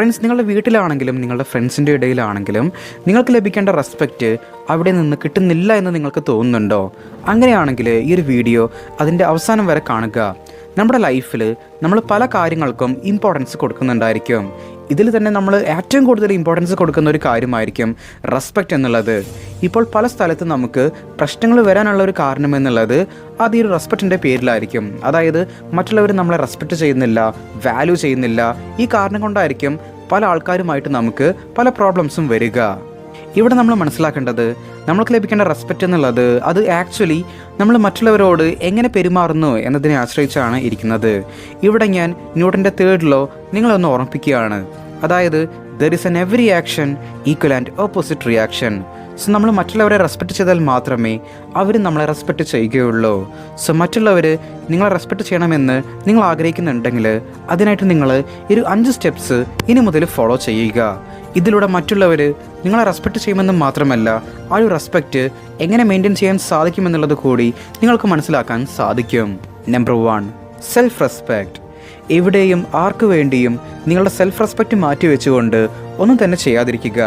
Friends നിങ്ങളുടെ വീട്ടിലാണെങ്കിലും നിങ്ങളുടെ ഫ്രണ്ട്സിന്റെ ഇടയിലാണെങ്കിലും നിങ്ങൾക്ക് ലഭിക്കേണ്ട റെസ്പെക്റ്റ് അവിടെ നിന്ന് കിട്ടുന്നില്ല എന്ന് നിങ്ങൾക്ക് തോന്നുന്നുണ്ടോ? അങ്ങനെയാണെങ്കിൽ ഈ ഒരു വീഡിയോ അതിന്റെ അവസാനം വരെ കാണുക. നമ്മുടെ ലൈഫിൽ നമ്മൾ പല കാര്യങ്ങൾക്കും ഇമ്പോർട്ടൻസ് കൊടുക്കുന്നുണ്ടായിരിക്കും. ഇതിൽ തന്നെ നമ്മൾ ഏറ്റവും കൂടുതൽ ഇമ്പോർട്ടൻസ് കൊടുക്കുന്ന ഒരു കാര്യമായിരിക്കും റെസ്പെക്റ്റ് എന്നുള്ളത്. ഇപ്പോൾ പല സ്ഥലത്തും നമുക്ക് പ്രശ്നങ്ങൾ വരാനുള്ള ഒരു കാരണം എന്നുള്ളത് അത് ഈ റെസ്പെക്റ്റിന്റെ പേരിലായിരിക്കും. അതായത് മറ്റുള്ളവർ നമ്മളെ റെസ്പെക്റ്റ് ചെയ്യുന്നില്ല വാല്യൂ ചെയ്യുന്നില്ല ഈ കാരണം കൊണ്ടായിരിക്കും പല ആൾക്കാരുമായിട്ട് നമുക്ക് പല പ്രോബ്ലംസും വരിക. ഇവിടെ നമ്മൾ മനസ്സിലാക്കേണ്ടത് നമ്മൾക്ക് ലഭിക്കേണ്ട റെസ്പെക്റ്റ് എന്നുള്ളത് അത് ആക്ച്വലി നമ്മൾ മറ്റുള്ളവരോട് എങ്ങനെ പെരുമാറുന്നു എന്നതിനെ ആശ്രയിച്ചാണ് ഇരിക്കുന്നത്. ഇവിടെ ഞാൻ ന്യൂട്ടന്റെ തേർഡ് ലോ നിങ്ങളൊന്ന് ഓർമ്മിപ്പിക്കുകയാണ്. അതായത് there is an every action equal and opposite reaction so നമ്മൾ മറ്റുള്ളവരെ റെസ്പെക്ട് ചെയ്താൽ മാത്രമേ അവർ നമ്മളെ റെസ്പെക്റ്റ് ചെയ്യുകയുള്ളൂ. സോ മറ്റുള്ളവർ നിങ്ങളെ റെസ്പെക്റ്റ് ചെയ്യണമെന്ന് നിങ്ങൾ ആഗ്രഹിക്കുന്നുണ്ടെങ്കിൽ അതിനായിട്ട് നിങ്ങൾ ഒരു അഞ്ച് സ്റ്റെപ്സ് ഇനി മുതൽ ഫോളോ ചെയ്യുക. ഇതിലൂടെ മറ്റുള്ളവർ നിങ്ങളെ റെസ്പെക്ട് ചെയ്യുമെന്ന് മാത്രമല്ല ആ ഒരു റെസ്പെക്റ്റ് എങ്ങനെ മെയിന്റെയിൻ ചെയ്യാൻ സാധിക്കുമെന്നുള്ളത് കൂടി നിങ്ങൾക്ക് മനസ്സിലാക്കാൻ സാധിക്കും. നമ്പർ വൺ സെൽഫ് റെസ്പെക്റ്റ് എവിടെയും ആർക്കു വേണ്ടിയും നിങ്ങളുടെ സെൽഫ് റെസ്പെക്റ്റ് മാറ്റിവെച്ചുകൊണ്ട് ഒന്നും തന്നെ ചെയ്യാതിരിക്കുക.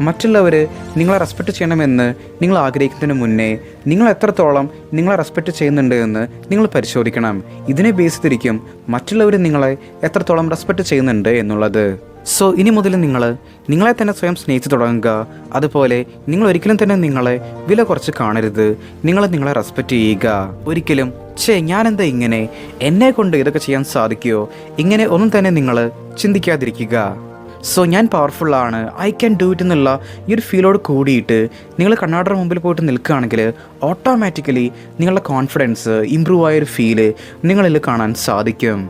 മറ്റുള്ളവർ നിങ്ങളെ റെസ്പെക്റ്റ് ചെയ്യണമെന്ന് നിങ്ങൾ ആഗ്രഹിക്കുന്നതിന് മുന്നേ നിങ്ങൾ എത്രത്തോളം നിങ്ങളെ റെസ്പെക്റ്റ് ചെയ്യുന്നുണ്ട് എന്ന് നിങ്ങൾ പരിശോധിക്കണം. ഇതിനെ ബേസ് തിരിക്കും മറ്റുള്ളവർ നിങ്ങളെ എത്രത്തോളം റെസ്പെക്റ്റ് ചെയ്യുന്നുണ്ട് എന്നുള്ളത്. സോ ഇനി മുതൽ നിങ്ങൾ നിങ്ങളെ തന്നെ സ്വയം സ്നേഹിച്ചു തുടങ്ങുക. അതുപോലെ നിങ്ങൾ ഒരിക്കലും തന്നെ നിങ്ങളെ വില കുറച്ച് കാണരുത്. നിങ്ങൾ നിങ്ങളെ റെസ്പെക്റ്റ് ചെയ്യുക. ഒരിക്കലും ഛേ ഞാനെന്താ ഇങ്ങനെ? എന്നെ കൊണ്ട് ഇതൊക്കെ ചെയ്യാൻ സാധിക്കുമോ ഇങ്ങനെ ഒന്നും തന്നെ നിങ്ങൾ ചിന്തിക്കാതിരിക്കുക. സോ ഞാൻ പവർഫുള്ളാണ് ഐ ക്യാൻ ഡു ഇറ്റ് എന്നുള്ള ഈ ഒരു ഫീലോട് കൂടിയിട്ട് നിങ്ങൾ കണ്ണാടയുടെ മുമ്പിൽ പോയിട്ട് നിൽക്കുകയാണെങ്കിൽ ഓട്ടോമാറ്റിക്കലി നിങ്ങളുടെ കോൺഫിഡൻസ് ഇമ്പ്രൂവ് ആയൊരു ഫീൽ നിങ്ങളിൽ കാണാൻ സാധിക്കും.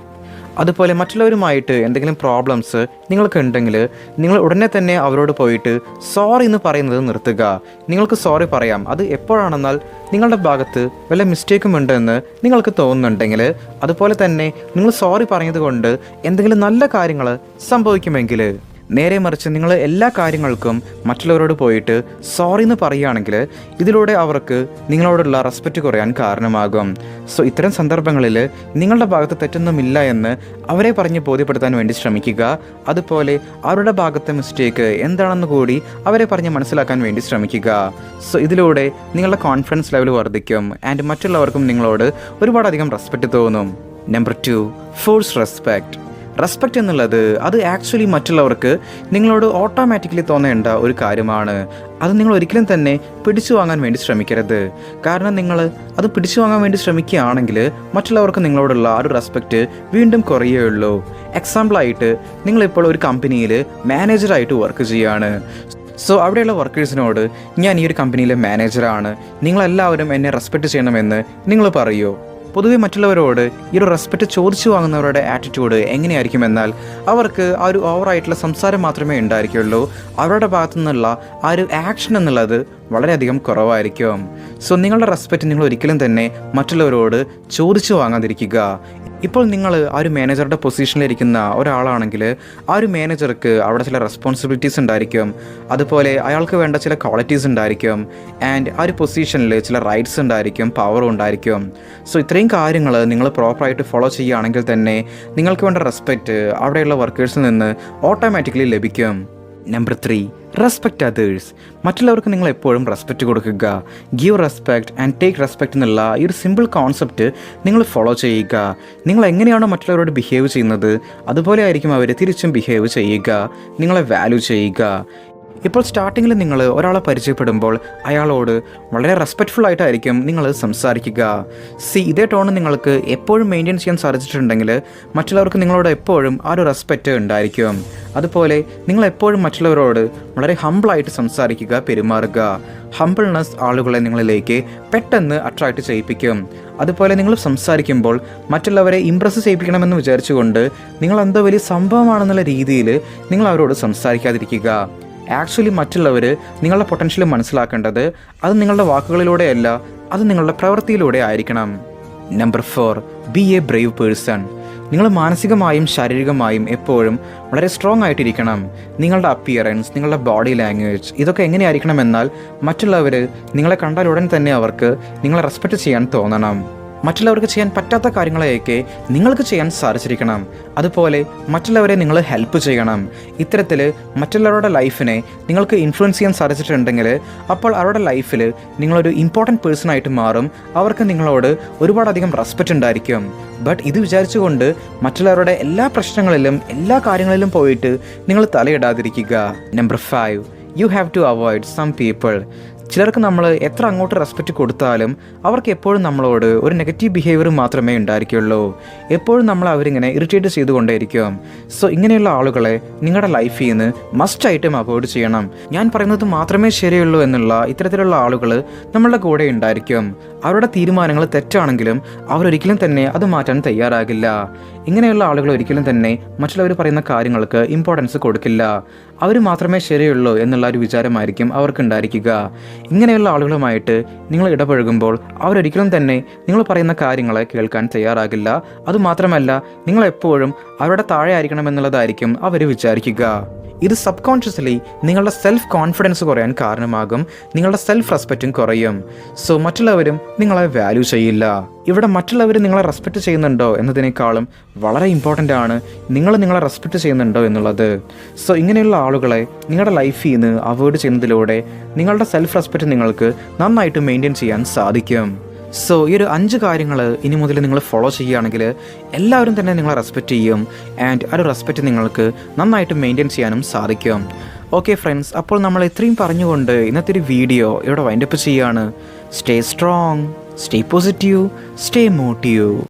അതുപോലെ മറ്റുള്ളവരുമായിട്ട് എന്തെങ്കിലും പ്രോബ്ലംസ് നിങ്ങൾക്ക് ഉണ്ടെങ്കിൽ നിങ്ങൾ ഉടനെ തന്നെ അവരോട് പോയിട്ട് സോറി എന്ന് പറയുന്നത് നിർത്തുക. നിങ്ങൾക്ക് സോറി പറയാം. അത് എപ്പോഴാണെന്നാൽ നിങ്ങളുടെ ഭാഗത്ത് വല്ല മിസ്റ്റേക്കും ഉണ്ടെന്ന് നിങ്ങൾക്ക് തോന്നുന്നുണ്ടെങ്കിൽ അതുപോലെ തന്നെ നിങ്ങൾ സോറി പറഞ്ഞതുകൊണ്ട് എന്തെങ്കിലും നല്ല കാര്യങ്ങൾ സംഭവിക്കുമെങ്കിൽ നേരെ മറിച്ച് നിങ്ങൾ എല്ലാ കാര്യങ്ങൾക്കും മറ്റുള്ളവരോട് പോയിട്ട് സോറി എന്ന് പറയുകയാണെങ്കിൽ ഇതിലൂടെ അവർക്ക് നിങ്ങളോടുള്ള റെസ്പെക്റ്റ് കുറയാൻ കാരണമാകും. സോ ഇത്തരം സന്ദർഭങ്ങളിൽ നിങ്ങളുടെ ഭാഗത്ത് തെറ്റൊന്നുമില്ല എന്ന് അവരെ പറഞ്ഞ് ബോധ്യപ്പെടുത്താൻ വേണ്ടി ശ്രമിക്കുക. അതുപോലെ അവരുടെ ഭാഗത്തെ മിസ്റ്റേക്ക് എന്താണെന്ന് കൂടി അവരെ പറഞ്ഞ് മനസ്സിലാക്കാൻ വേണ്ടി ശ്രമിക്കുക. സോ ഇതിലൂടെ നിങ്ങളുടെ കോൺഫിഡൻസ് ലെവൽ വർദ്ധിക്കും ആൻഡ് മറ്റുള്ളവർക്കും നിങ്ങളോട് ഒരുപാടധികം റെസ്പെക്റ്റ് തോന്നും. Number two force respect respect എന്നുള്ളത് അത് ആക്ച്വലി മറ്റുള്ളവർക്ക് നിങ്ങളോട് ഓട്ടോമാറ്റിക്കലി തോന്നേണ്ട ഒരു കാര്യമാണ്. അത് നിങ്ങൾ ഒരിക്കലും തന്നെ പിടിച്ചു വാങ്ങാൻ വേണ്ടി ശ്രമിക്കരുത്. കാരണം നിങ്ങൾ അത് പിടിച്ചു വാങ്ങാൻ വേണ്ടി ശ്രമിക്കുകയാണെങ്കിൽ മറ്റുള്ളവർക്ക് നിങ്ങളോടുള്ള ആ ഒരു റെസ്പെക്റ്റ് വീണ്ടും കുറയുകയുള്ളൂ എക്സാമ്പിളായിട്ട് നിങ്ങളിപ്പോൾ ഒരു കമ്പനിയിൽ മാനേജറായിട്ട് വർക്ക് ചെയ്യുകയാണ്. സോ അവിടെയുള്ള വർക്കേഴ്സിനോട് ഞാൻ ഈ ഒരു കമ്പനിയിലെ മാനേജറാണ് നിങ്ങളെല്ലാവരും എന്നെ റെസ്പെക്റ്റ് ചെയ്യണമെന്ന് നിങ്ങൾ പറയൂ. പൊതുവെ മറ്റുള്ളവരോട് ഈ ഒരു റെസ്പെക്റ്റ് ചോദിച്ചു വാങ്ങുന്നവരുടെ ആറ്റിറ്റ്യൂഡ് എങ്ങനെയായിരിക്കും എന്നാൽ അവർക്ക് ആ ഒരു ഓവറായിട്ടുള്ള സംസാരം മാത്രമേ ഉണ്ടായിരിക്കുള്ളൂ. അവരുടെ ഭാഗത്തു നിന്നുള്ള ആ ഒരു ആക്ഷൻ എന്നുള്ളത് വളരെയധികം കുറവായിരിക്കും. സോ നിങ്ങളുടെ റെസ്പെക്റ്റ് നിങ്ങൾ ഒരിക്കലും തന്നെ മറ്റുള്ളവരോട് ചോദിച്ചു വാങ്ങാതിരിക്കുക. ഇപ്പോൾ നിങ്ങൾ ആ ഒരു മാനേജറുടെ പൊസിഷനിലിരിക്കുന്ന ഒരാളാണെങ്കിൽ ആ ഒരു മാനേജർക്ക് അവിടെ ചില റെസ്പോൺസിബിലിറ്റീസ് ഉണ്ടായിരിക്കും. അതുപോലെ അയാൾക്ക് വേണ്ട ചില ക്വാളിറ്റീസ് ഉണ്ടായിരിക്കും. ആൻഡ് ആ ഒരു പൊസിഷനിൽ ചില റൈറ്റ്സ് ഉണ്ടായിരിക്കും പവറും ഉണ്ടായിരിക്കും. സോ ഇത്രയും കാര്യങ്ങൾ നിങ്ങൾ പ്രോപ്പറായിട്ട് ഫോളോ ചെയ്യുകയാണെങ്കിൽ തന്നെ നിങ്ങൾക്ക് വേണ്ട റെസ്പെക്റ്റ് അവിടെയുള്ള വർക്കേഴ്സിൽ നിന്ന് ഓട്ടോമാറ്റിക്കലി ലഭിക്കും. നമ്പർ ത്രീ റെസ്പെക്റ്റ് അതേഴ്സ് മറ്റുള്ളവർക്ക് നിങ്ങൾ എപ്പോഴും റെസ്പെക്റ്റ് കൊടുക്കുക. Give respect and take respect എന്നുള്ള ഈ ഒരു സിമ്പിൾ കോൺസെപ്റ്റ് നിങ്ങൾ ഫോളോ ചെയ്യുക. നിങ്ങൾ എങ്ങനെയാണോ മറ്റുള്ളവരോട് ബിഹേവ് ചെയ്യുന്നത് അതുപോലെ ആയിരിക്കും അവർ തിരിച്ചും ബിഹേവ് ചെയ്യുക. നിങ്ങളെ വാല്യൂ ചെയ്യുക. ഇപ്പോൾ സ്റ്റാർട്ടിങ്ങിൽ നിങ്ങൾ ഒരാളെ പരിചയപ്പെടുമ്പോൾ അയാളോട് വളരെ റെസ്പെക്റ്റ്ഫുൾ ആയിട്ടായിരിക്കും നിങ്ങൾ സംസാരിക്കുക. സി ഇതേ ടോൺ നിങ്ങൾക്ക് എപ്പോഴും മെയിന്റെയിൻ ചെയ്യാൻ സാധിച്ചിട്ടുണ്ടെങ്കിൽ മറ്റുള്ളവർക്ക് നിങ്ങളോട് എപ്പോഴും ആ ഒരു റെസ്പെക്റ്റ് ഉണ്ടായിരിക്കും. അതുപോലെ നിങ്ങൾ എപ്പോഴും മറ്റുള്ളവരോട് വളരെ ഹമ്പിളായിട്ട് സംസാരിക്കുക പെരുമാറുക. ഹമ്പിൾനെസ് ആളുകളെ നിങ്ങളിലേക്ക് പെട്ടെന്ന് അട്രാക്റ്റ് ചെയ്യിപ്പിക്കും. അതുപോലെ നിങ്ങൾ സംസാരിക്കുമ്പോൾ മറ്റുള്ളവരെ ഇമ്പ്രസ് ചെയ്യിപ്പിക്കണമെന്ന് വിചാരിച്ചുകൊണ്ട് നിങ്ങൾ എന്തോ വലിയ സംഭവമാണെന്നുള്ള രീതിയിൽ നിങ്ങൾ അവരോട് സംസാരിക്കാതിരിക്കുക. ആക്ച്വലി മറ്റുള്ളവർ നിങ്ങളുടെ പൊട്ടൻഷ്യൽ മനസ്സിലാക്കേണ്ടത് അത് നിങ്ങളുടെ വാക്കുകളിലൂടെയല്ല അത് നിങ്ങളുടെ പ്രവൃത്തിയിലൂടെ ആയിരിക്കണം. Number four be a brave person നിങ്ങൾ മാനസികമായും ശാരീരികമായും എപ്പോഴും വളരെ സ്ട്രോങ് ആയിട്ടിരിക്കണം. നിങ്ങളുടെ അപ്പിയറൻസ് നിങ്ങളുടെ ബോഡി ലാംഗ്വേജ് ഇതൊക്കെ എങ്ങനെയായിരിക്കണം എന്നാൽ മറ്റുള്ളവർ നിങ്ങളെ കണ്ടാൽ ഉടൻ തന്നെ അവർക്ക് നിങ്ങളെ റെസ്പെക്റ്റ് ചെയ്യാൻ തോന്നണം. മറ്റുള്ളവർക്ക് ചെയ്യാൻ പറ്റാത്ത കാര്യങ്ങളെയൊക്കെ നിങ്ങൾക്ക് ചെയ്യാൻ സാധിച്ചിരിക്കണം. അതുപോലെ മറ്റുള്ളവരെ നിങ്ങൾ ഹെൽപ്പ് ചെയ്യണം. ഇത്തരത്തിൽ മറ്റുള്ളവരുടെ ലൈഫിനെ നിങ്ങൾക്ക് ഇൻഫ്ലുവൻസ് ചെയ്യാൻ സാധിച്ചിട്ടുണ്ടെങ്കിൽ അപ്പോൾ അവരുടെ ലൈഫിൽ നിങ്ങളൊരു ഇമ്പോർട്ടന്റ് പേഴ്സൺ ആയിട്ട് മാറും. അവർക്ക് നിങ്ങളോട് ഒരുപാടധികം റെസ്പെക്റ്റ് ഉണ്ടായിരിക്കും. ബട്ട് ഇത് വിചാരിച്ചുകൊണ്ട് മറ്റുള്ളവരുടെ എല്ലാ പ്രശ്നങ്ങളിലും എല്ലാ കാര്യങ്ങളിലും പോയിട്ട് നിങ്ങൾ തലയിടാതിരിക്കുക. Number five you have to avoid some people ചിലർക്ക് നമ്മൾ എത്ര അങ്ങോട്ട് റെസ്പെക്റ്റ് കൊടുത്താലും അവർക്ക് എപ്പോഴും നമ്മളോട് ഒരു നെഗറ്റീവ് ബിഹേവിയർ മാത്രമേ ഉണ്ടായിരിക്കുള്ളൂ. എപ്പോഴും നമ്മൾ അവരിങ്ങനെ ഇറിറ്റേറ്റ് ചെയ്തുകൊണ്ടേയിരിക്കും. സോ ഇങ്ങനെയുള്ള ആളുകളെ നിങ്ങളുടെ ലൈഫിൽ നിന്ന് മസ്റ്റ് ആയിട്ടും അവോയ്ഡ് ചെയ്യണം. ഞാൻ പറയുന്നത് മാത്രമേ ശരിയുള്ളൂ എന്നുള്ള ഇത്തരത്തിലുള്ള ആളുകൾ നമ്മളുടെ കൂടെ ഉണ്ടായിരിക്കും. അവരുടെ തീരുമാനങ്ങൾ തെറ്റാണെങ്കിലും അവരൊരിക്കലും തന്നെ അത് മാറ്റാൻ തയ്യാറാകില്ല. ഇങ്ങനെയുള്ള ആളുകൾ ഒരിക്കലും തന്നെ മറ്റുള്ളവർ പറയുന്ന കാര്യങ്ങൾക്ക് ഇമ്പോർട്ടൻസ് കൊടുക്കില്ല. അവർ മാത്രമേ ശരിയുള്ളൂ എന്നുള്ള ഒരു വിചാരമായിരിക്കും അവർക്ക് ഉണ്ടായിരിക്കുക ഇങ്ങനെയുള്ള ആളുകളുമായിട്ട് നിങ്ങൾ ഇടപഴകുമ്പോൾ അവരൊരിക്കലും തന്നെ നിങ്ങൾ പറയുന്ന കാര്യങ്ങളെ കേൾക്കാൻ തയ്യാറാകില്ല. അതുമാത്രമല്ല നിങ്ങൾ എപ്പോഴും അവരുടെ താഴെ ആയിരിക്കണം എന്നുള്ളതായിരിക്കും അവർ വിചാരിക്കുക. ഇത് സബ് കോൺഷ്യസ്ലി നിങ്ങളുടെ സെൽഫ് കോൺഫിഡൻസ് കുറയാൻ കാരണമാകും നിങ്ങളുടെ സെൽഫ് റെസ്പെക്റ്റും കുറയും. സോ മറ്റുള്ളവരും നിങ്ങളെ വാല്യൂ ചെയ്യില്ല. ഇവിടെ മറ്റുള്ളവർ നിങ്ങളെ റെസ്പെക്റ്റ് ചെയ്യുന്നുണ്ടോ എന്നതിനേക്കാളും വളരെ ഇമ്പോർട്ടന്റ് ആണ് നിങ്ങൾ നിങ്ങളെ റെസ്പെക്റ്റ് ചെയ്യുന്നുണ്ടോ എന്നുള്ളത്. സോ ഇങ്ങനെയുള്ള ആളുകളെ നിങ്ങളുടെ ലൈഫിൽ നിന്ന് അവോയ്ഡ് ചെയ്യുന്നതിലൂടെ നിങ്ങളുടെ സെൽഫ് റെസ്പെക്റ്റ് നിങ്ങൾക്ക് നന്നായിട്ട് മെയിന്റെയിൻ ചെയ്യാൻ സാധിക്കും. സോ ഈ ഒരു അഞ്ച് കാര്യങ്ങൾ ഇനി മുതൽ നിങ്ങൾ ഫോളോ ചെയ്യുകയാണെങ്കിൽ എല്ലാവരും തന്നെ നിങ്ങളെ റെസ്പെക്റ്റ് ചെയ്യും ആൻഡ് ആ ഒരു റെസ്പെക്റ്റ് നിങ്ങൾക്ക് നന്നായിട്ട് മെയിന്റെയിൻ ചെയ്യാനും സാധിക്കും. ഓക്കെ ഫ്രണ്ട്സ് അപ്പോൾ നമ്മൾ ഇത്രയും പറഞ്ഞുകൊണ്ട് ഇന്നത്തെ ഒരു വീഡിയോ ഇവിടെ വൈൻഡപ്പ് ചെയ്യുകയാണ്. Stay strong stay positive stay motive